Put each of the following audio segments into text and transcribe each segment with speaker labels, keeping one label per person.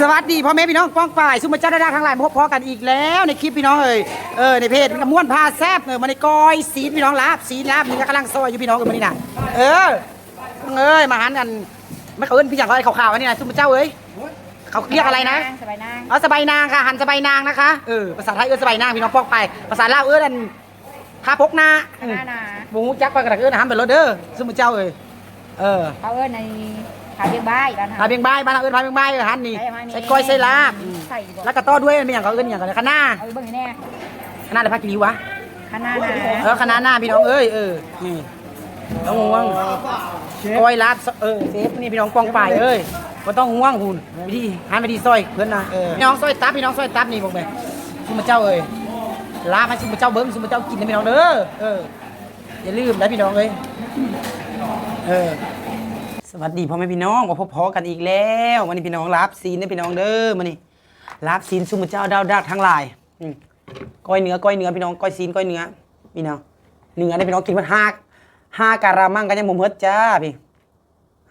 Speaker 1: สวัสดีพ่อแม่พี่น้องป้องฝ่ายซุมเจ้าดาราทั้งหลายมาพบพอกันอีกแล้วในคลิปพี่น้องเอ่ยเออในเพจม้วนพาแซบเออมาในกอยสีพี่น้องลาบสีลาบนี่ก็กำลังซอยอยู่พี่น้องกันมานี่นะเออเอ้ยมาหันกันไม่เขาเอิ้นพี่อย่างไรขาวๆอันนี้นะซุมเจ้าเอ้ยเขาเรียกอะไรนะ
Speaker 2: สบายนาง
Speaker 1: เอาสบายนางค่ะหันสบายนางนะคะเออภาษาไทยเอิ้นสบายนางพี่น้องป้องไปภาษาลาวเอิ้นอันพาพกนา
Speaker 2: คณะนา
Speaker 1: บูจักไปกระดักเอิ้นหันไปรถเด้อซุมเจ้าเอ้ยเออ
Speaker 2: เขาเอิ้นใน ขาเบียงบ้ายบ้าน
Speaker 1: พาเบียงบายบ้านเราเอิ้นพาเบียงบายเออหันนี่
Speaker 2: ใช่ไหม
Speaker 1: ใส่ก้อยใส่ลาบ
Speaker 2: ใส่บ่
Speaker 1: แล้วก็ต่อด้วยเป็นอย่างเขาเอิ้นอย่างกันคณะ
Speaker 2: เอาไปเบิ่งให้แน่
Speaker 1: คณะอะไรพักกี่ริ้ววะ
Speaker 2: คณะนา
Speaker 1: เออคณะหน้าพี่น้องเอ้ยเออนี่ต้องห่วงก้อยลาบเออเซฟนี่พี่น้องกองป่ายเอ้ยก็ต้องห่วงคุณวิธีหันไปที่ซอยเพื่อนนะเออพี่น้องซอยตับพี่น้องซอยตับนี่บอกเลยซุมเจ้าเอ้ยลาบให้ซุมเจ้าเบิ้งซุมเจ้ากินนะพี่น้องเด้อเอออย่าลืมนะพี่น้องเอ้ยเออส วัสดีพ่อแม่พี่น้องมาพบพอกันอีกแล้ววันนี้พี่น้องลาบซีนนะพี่น้องเด้อมานี่ลาบซีนซุมเจ้าดาวดักทั้งหลายก้อยเนื้อก้อยเนื้อพี่น้องก้อยซีนก้อยเนื้อพี่น้องเนื้อเนี่ยพี่น้องกินมันห้าห้าการามังกันยังบ่หมดจ้าพี่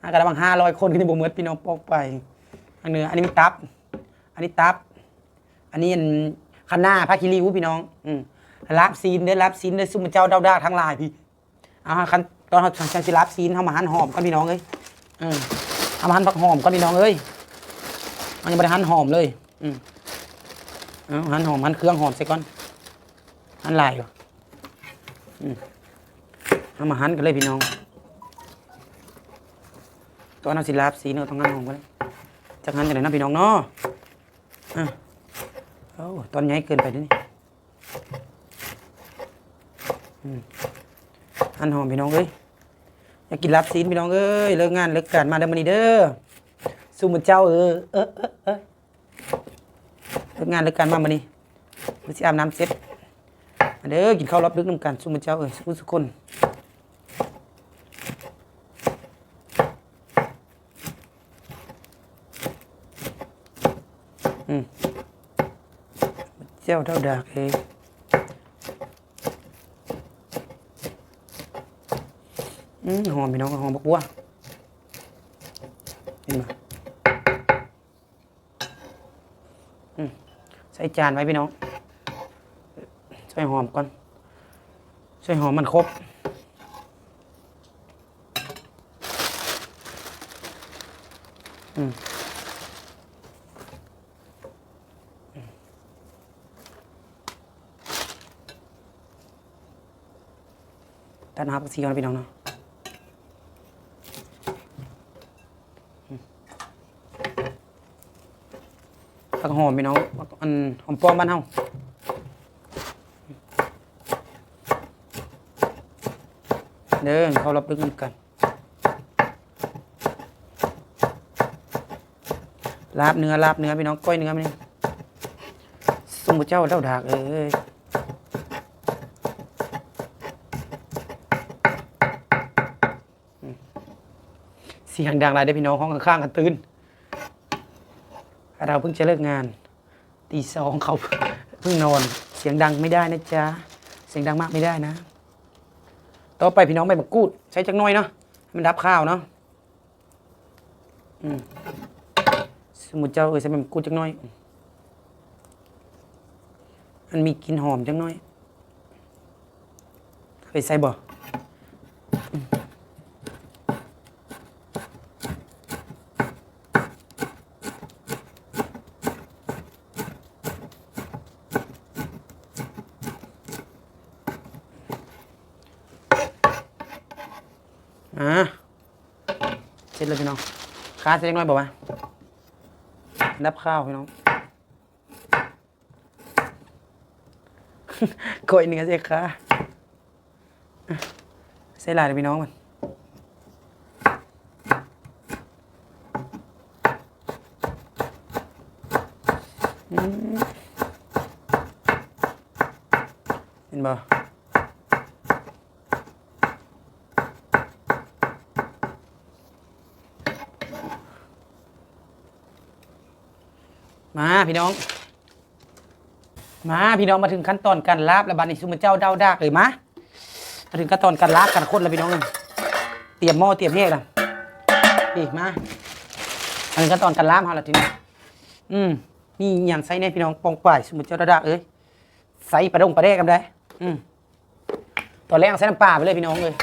Speaker 1: ห้าการามังห้าร้อยคนก็ยังบ่หมดพี่น้องปอกไปอันเนื้ออันนี้มีตับ อันนี้ตับ อันนี้อันข้างหน้าผ้าคีริ้วพี่น้องอืมลาบซีนเด้อลาบซีนเด้อซุ่มเจ้าดาวดาทั้งหลายพี่เอาคันตอนเขาชันสิลาบซีนเฮามาหันหอมกันพี่น้องเอ้ย อืมเอามาหั่นผักหอมกันพี่น้องเอ้ยมันยังบ่ได้หั่นหอมเลย อืมเอาหั่นหอมหั่นเครื่องหอมใส่ก่อนหั่นลายก่อนอืมเอามาหั่นกันเลยพี่น้องตอนเอาสิลาบสีเนาะต้องหั่นหอมกันเลยจากหั่นจากไหนนะพี่น้องเนาะอะโอ้ตอนใหญ่เกินไปด้อนี่อืมหั่นหอมพี่น้องเอ้ย อยากินลาบซีนพี่น้องเอ้ยเลิกงานเลิกการมาเด้อมื้อนี้เด้อสู้มือเจ้าเออเออเออเออเลิกงานเลิกการมามื้อนี้มื้อสิอาบน้ำเสร็จมาเด้อกินข้าวรอบดึกน้ำกันสุมาเจ้าเอ้ยสุสุกคนอืมเจ้าเท่าดากเอง อืมหอมพี่น้องหอมบักบัวเห็นไหมอืมใส่จานไว้พี่น้องใส่หอมก่อนใส่หอมมันครบอืมตัดน้ำผักชีก่อนพี่น้องเนาะ ผักหอมพี่น้องอันหอมป้อมบ้านเฮาเดินเขารับลึกกันลาบเนื้อลาบเนื้อพี่น้องก้อยเนื้อมันสมุเจ้าเท่าดากเอ้ยอืมเสียงดังหลายได้พี่น้องห้องข้างๆกันตื่น เราเพิ่งจะเลิกงานตีสองเขาเพิ่งนอน เสียงดังไม่ได้นะจ๊ะ เสียงดังมากไม่ได้นะ ต่อไปพี่น้องใบมะกรูด ใช้จักน้อยเนาะให้มันดับข้าวเนาะสมมุติเจ้าเออใส่ใบมะกรูดจักน้อยมันมีกลิ่นหอมจักน้อย เคยใส่บ่อืมอ่าเส ร็จแล้วพี่น้องค้าเสร็จจักน้อยบอกว่าดับข้าวพี่น้องกล้วยเนื้อเสียค่ะใส่หลายเลยพี่น้องมันอืมเห็นบ่ มาพี่น้อง มาพี่น้องมาถึงขั้นตอนการลาบแล้วบัดนี้ซุมเจ้าเด้าดากเลยมามาถึงขั้นตอนการลาบการคนแล้วพี่น้องเลยเตรียมหม้อเตรียมแยกแล้วนี่มามาถึงขั้นตอนการลาบเฮาล้วทีนี้อืมนี่ย่างใส่ในพี่น้องปองป่ายสมุทรเจ้าระดาเอ้ยใส่ปลาดงปลาแดกกันได้ อืมตอนแรกใส่น้ำปลาไปเลยพี่น้องเลย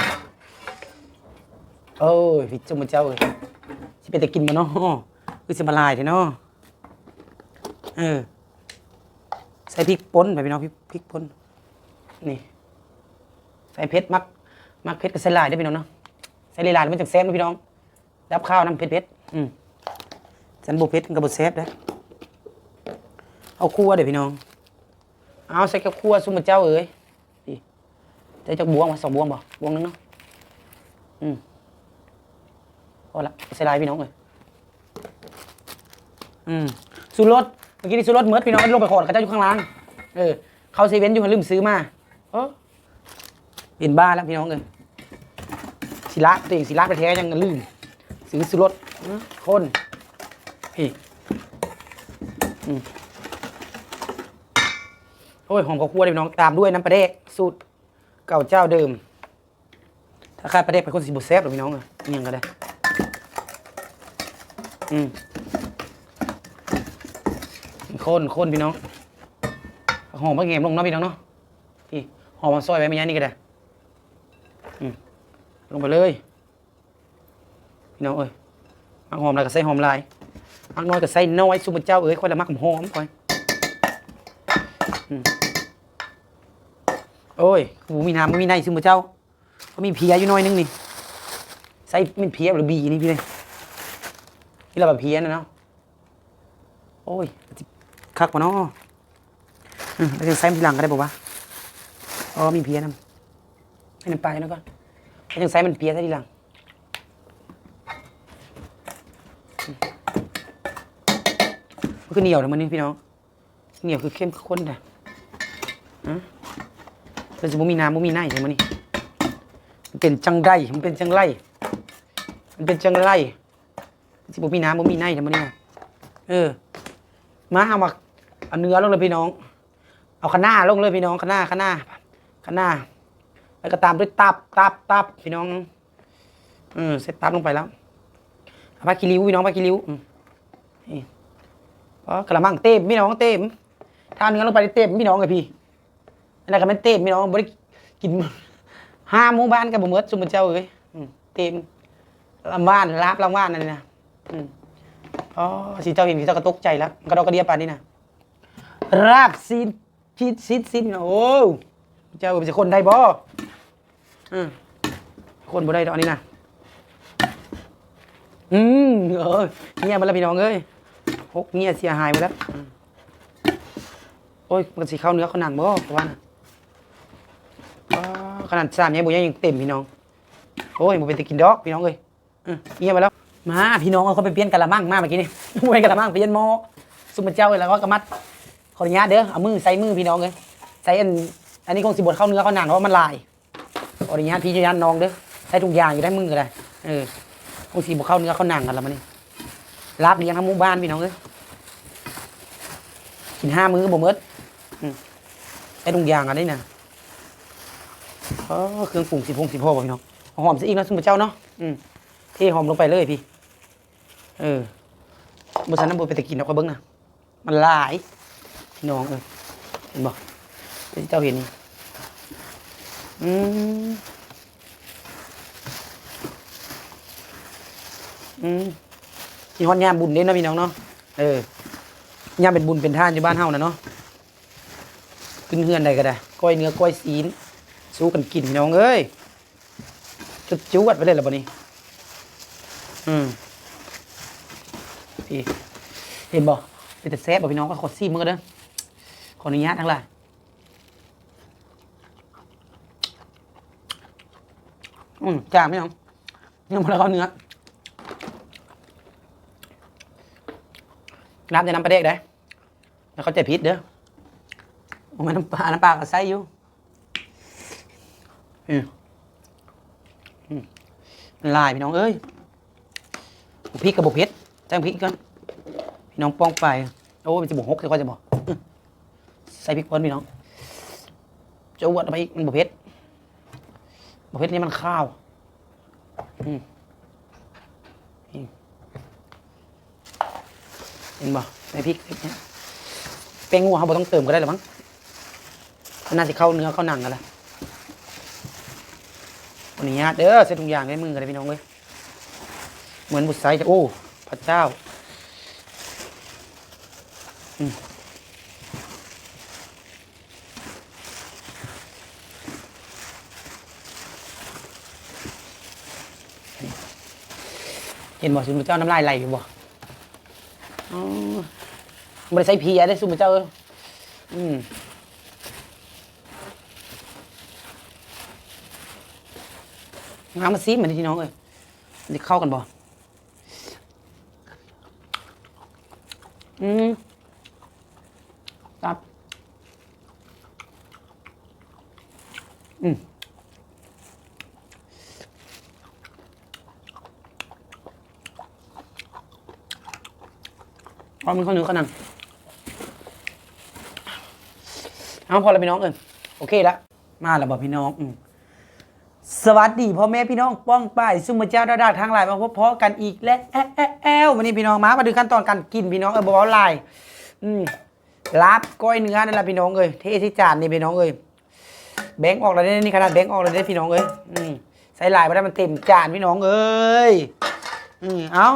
Speaker 1: โอ้ยพี่สมุทรเจ้าเอ้ยสิเป็นแต่กินมาเนาะคือสิมาลายเถอะเนาะ เออ ใส่พริกป่นไปพี่น้องพริกพริกป่นนี่ ใส่เผ็ดมัก มักเผ็ดกับใส่ลายได้พี่น้องเนาะใส่ลายมันจังแซ่บนะพี่น้อง รับข้าวน้ำเผ็ดเผ็ดอืมสันบุเผ็ดกับบดแซ่บได้เอาคั่วเดี๋ยวพี่น้อง เอาใส่กับคั่วซุมเจ้าเอ้ยนี่ใส่จักบวงมาสองบวงบ่บวงนึงเนาะอืมพอละใส่ลายพี่น้องเลยอืมสูรส มื่อกี้นี่สูรสเมิร์ดพี่น้องลงไปขอดกระเจ้าอยู่ข้างล่าง เออ เขาเซเว่นอยู่หันลืมซื้อมาเออเห็นบ้าแล้วพี่น้องเลยศิละตัวเองศิละไปแท้ยังลืมซื้อซื้อรถคนพี่อืมโอ้ยหอมข้าวคั่วเลยพี่น้องตามด้วยน้ำปลาเด็กสูตรเก่าเจ้าเดิม ถ้าขาดปลาเด็กเป็นคนสิบุเซฟหรือพี่น้องเลยอิหยังก็ได้ อืม คนคนพี่น้องหอมมะเงมลงเนาะพี่น้องเนาะพี่หอมมาซอยไว้ไม่ยันนี่ก็ได้ลงไปเลย พี่น้องเอ้ยมักหอมแล้วก็ใส่หอมลายมักน้อยก็ใส่น้อยสุมเจ้าเอ้ยค่อยละมักหอมค่อยโอ้ยหมูมีน้ำไม่มีในสุมเจ้าก็มีเพียอยู่หน้อยนึงนี่ใส่เป็นเพียหรือบีนี่พี่เลยนี่เราแบบเพียนะเนาะโอ้ย คักปะเนาะอืมแล้วจะใส่ทีหลังก็ได้บอกว่าอ๋อมีเพียนำให้น้ำปลาแล้วก่อนมันยังใส่มันเปียซะทีหลังมันคือเหนียวนะมันนี่พี่น้องเหนียวคือเข้มข้นนะอะเป็นสมมมีน้ำมันมีในใช่ไหมนี่มันเป็นจังไรมันเป็นจังไรมันเป็นจังไรสมมมีน้ำมันมีในใช่ไหมนี่นะเออ มาเอามา เอาเนื้อลงเลยพี่น้อง เอาขะหน้าลงเลยพี่น้องขะหน้าขะหน้าขะหน้าแล้วก็ตามด้วยตับตับตับพี่น้องเออเสร็จตับลงไปแล้วเอาผ้ากิริ้วพี่น้องผ้ากิริ้วอืมนี่อ๋อกระมังเต็มพี่น้องเต็มถ้าเนื้อลงไปเต็มพี่น้องเลยพี่อันนั้นก็ไม่เต็มพี่น้องบริกินห้าหมู่บ้านกับบ่เมิดซุมเจ้าเอ้ยอืมเต็มลำบ้านรับลำบ้านนั่นน่ะอ๋อสีเจ้าเห็นสีเจ้าก็ตกใจแล้วกระดอกกระเดียปานนี้นะ ราบซีนชีดซีดซีดโอ้เจ้าเป็นคนได้บ่อืมคนบ่ได้ดอกนนี้นะอืมเออเงียบมาแล้วพี่น้องเอ้ยหกเงียเสียหายไปแล้วโอ้ยมันสิเข้าเนื้อเขาหนังบ่เพราะว่านะขนาดสามเนี่ยบุญยังเต็มพี่น้อง โอ้ยบุเป็นตะกินดอกพี่น้องเอ้ยเงียบไปแล้ว มาพี่น้องเอาเขาไปเปลี่ยนกะละมังมาเมื่อกี้นี่เปลี่ยนกะละมังเปลี่ยนหม้อซุปเปอร์เจ้าแล้วก็กระมัด ขออนุญาตเด้อเอามือใส่มือพี่น้องเลยใส่อันอันนี้คงสิบดเข้าเนื้อเขาหนังเพราะมันลายขออนุญาตพี่ญาตน้องเด้อใช้ทุกอย่างอยู่ได้มือก็ได้เออคงสีบุเข้าเนื้อเข้าหนังกันแล้วมันนี่รับเลี้ยงทั้งหมู่บ้านพี่น้องเอ้ยกินห้ามื้อบ่มดอืมใช้ทุกอย่างกันได้น่ะเออเครื่องปรุงสิพงสิพ่อพี่น้องหอมสิอีกนะสมเจ้าเนาะอืมเทหอมลงไปเลยพี่ เออบ่ซันน้ำบ่ไปต่กินเอาก็เบิ่งนะมันหลาย พี่น้องเอ้ยเห็นบ่ที่เจ้าเห็นอืมอืมมีฮอดยามบุญเด้นะพี่น้องเนาะเออยามเป็นบุญเป็นท่านอยู่บ้านเฮานะเนาะขึ้นเฮือนใดก็ได้ก้อยเนื้อก้อยซีนสู้กันกินพี่น้องเอ้ยจุดจวดไปเลยละบ่นี้อืมพี่เห็นบ่เป็นแต่แซ่บบ่พี่น้องก็ขอซีมือเด้อ ขออนุญาตทั้งหลายอืมจางพี่น้องนี่มันแล้วเนื้อน้ำจะน้ำปลาเด็กได้แล้วเขาใจพิษเด้อโอ้ยน้ำปลา น้ำปลาก็ใส่อยู่อืมอืมลายพี่น้องเอ้ยพริกกับบุกเพชรจ้งพริกก่อนพี่น้องป้องไป โอ้ยมันจะบุกหกจะค่อยจะบอก ใส่พริกป่นพี่น้องจะอวดไปอีกมันบุเพชรบุเพชรนี่มันข้าวอืมเห็นบ่ใส่พริกเนี่ยแป้งงัวเขาบ่ต้องเติมก็ได้หรือมั้งน่าจะเข้าเนื้อเข้าหนังกันละวันนี้เด้อใส่ทุกอย่างในมือกันเลยพี่น้องเลยเหมือนบุษไซจะโอ้พระเจ้า อืม เห็นบ่สุนเจ้าน้ำลายไหลอยู่บ่อ๋อบ่ได้ใส่เพียได้สุนเจ้าเอ้ยอืมงามมาซีเหมือนที่น้องเอ้ยมันจะเข้ากันบ่อืมครับอืม พอมันข้าเนื้อเข้าหนังเอาพอแล้วพี่น้องเอ้ยโอเคแล้วมาแล้วบ่พี่น้องอืมสวัสดีพ่อแม่พี่น้องป้องป้ายซุ่มเจ้าดาดาทางไลน์มาพบพอกันอีกแล้วแอะแอะแอววันนี้พี่น้องมามาดูขั้นตอนการกินพี่น้องเออบอกว่าลายอืมลาบก้อยเนื้อนั่นแหละพี่น้องเอ้ยเทที่จานนี่พี่น้องเอ้ยแบงค์ออกแล้วเนี่ยนี่ขนาดแบงค์ออกแล้วเนี่ยพี่น้องเอ้ยอืมใส่ลายมาได้มันเต็มจานพี่น้องเอ้ยอืมเอา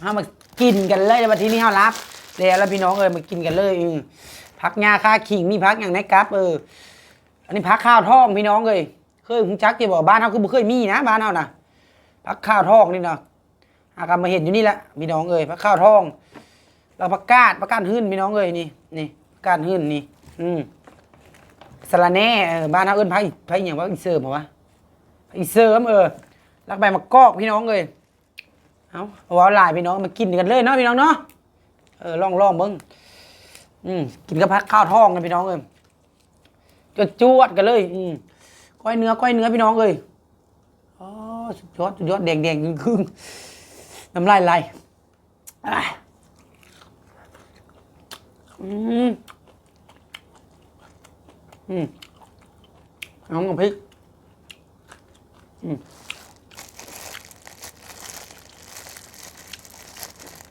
Speaker 1: เอามา กินกันเลยวันที่นี้เฮารับแล้วแล้วพี่น้องเอ้ยมากินกันเลยอืพักงาค่าขิงมีพักอย่างไหนครับเอออันนี้พักข้าวท้องพี่น้องเลยเคยหุงจักที่บอกบ้านเขาคือบ่เคยมีนะบ้านเขานะพักข้าวท้องนี่นะอากามาเห็นอยู่นี่แหละพี่น้องเอ้ยพักข้าวท้องแล้วพักกาดพักกาดหื้นพี่น้องเอ้ยนี่นี่พักกาดหื้นนี่ อืมสะระแน่เออบ้านเขาเอิ้นพักพักอหย่างว่าอีเสริมเหรอวะอีเสริมเออลักใบมะกอกพี่น้องเอ้ย เอาเอาลายพี่น้องมากินกันเลยเนาะพี่น้องเนาะเออลองลองเบิ้งอืมกินกับพักข้าวท้องกันพี่น้องเอ้ยจวดจวดกันเลย อืมก้อยเนื้อก้อยเนื้อพี่น้องเลยอ๋อสุดยอดสุดยอดแดงแดงครึ่งน้ำลายไหลอะอืมอืมน้องกับพริกอืม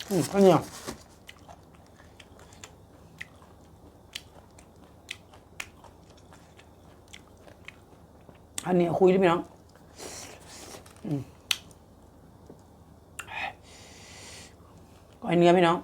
Speaker 1: อืมข้าวเหนียวอันนี้คุยด้วยพี่น้องอืมก้อยเนื้อพี่น้อง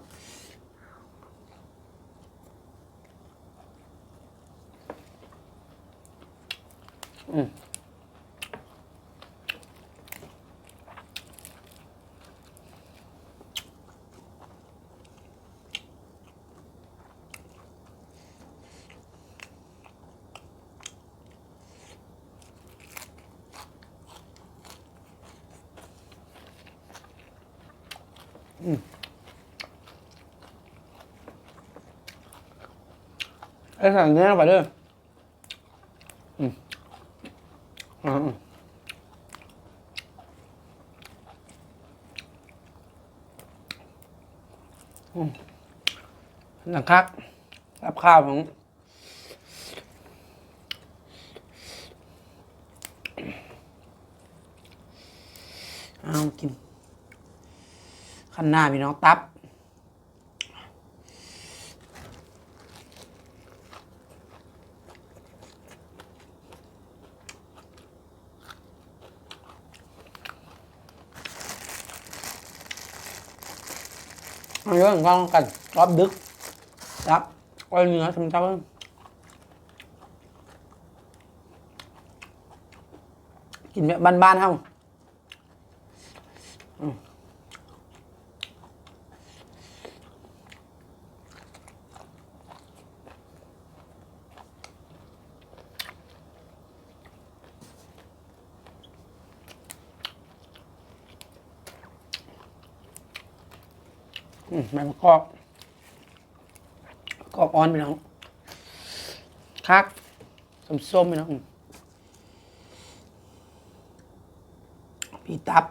Speaker 1: ไอ้สั่งเนื้อไปเลยอืมอืมอืมนะครับรับข้าวของเอากิน ขันหน้าพี่น้องตับเอาเรื่องกองกันรอบดึกครับก้อยเนื้อทำเจ้ากินแบบบ้านๆเฮาอืม อืมแม่มะกอกกอกอ่อนไปน้องคักส้มๆไปน้องพี่ตับ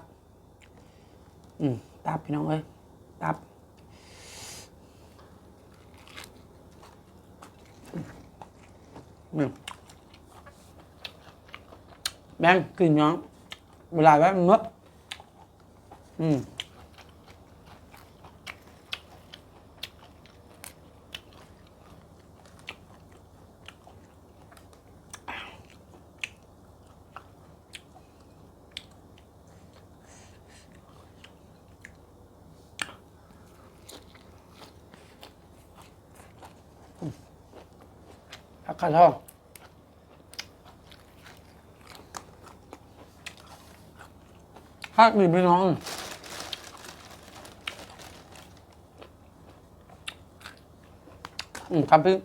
Speaker 1: อืม ตับพี่น้องเอ้ยตับอืมแบงกินน้องเวลาไว้มันมดอืม ข้าวทองฮักดีพี่น้องอืมทำพริก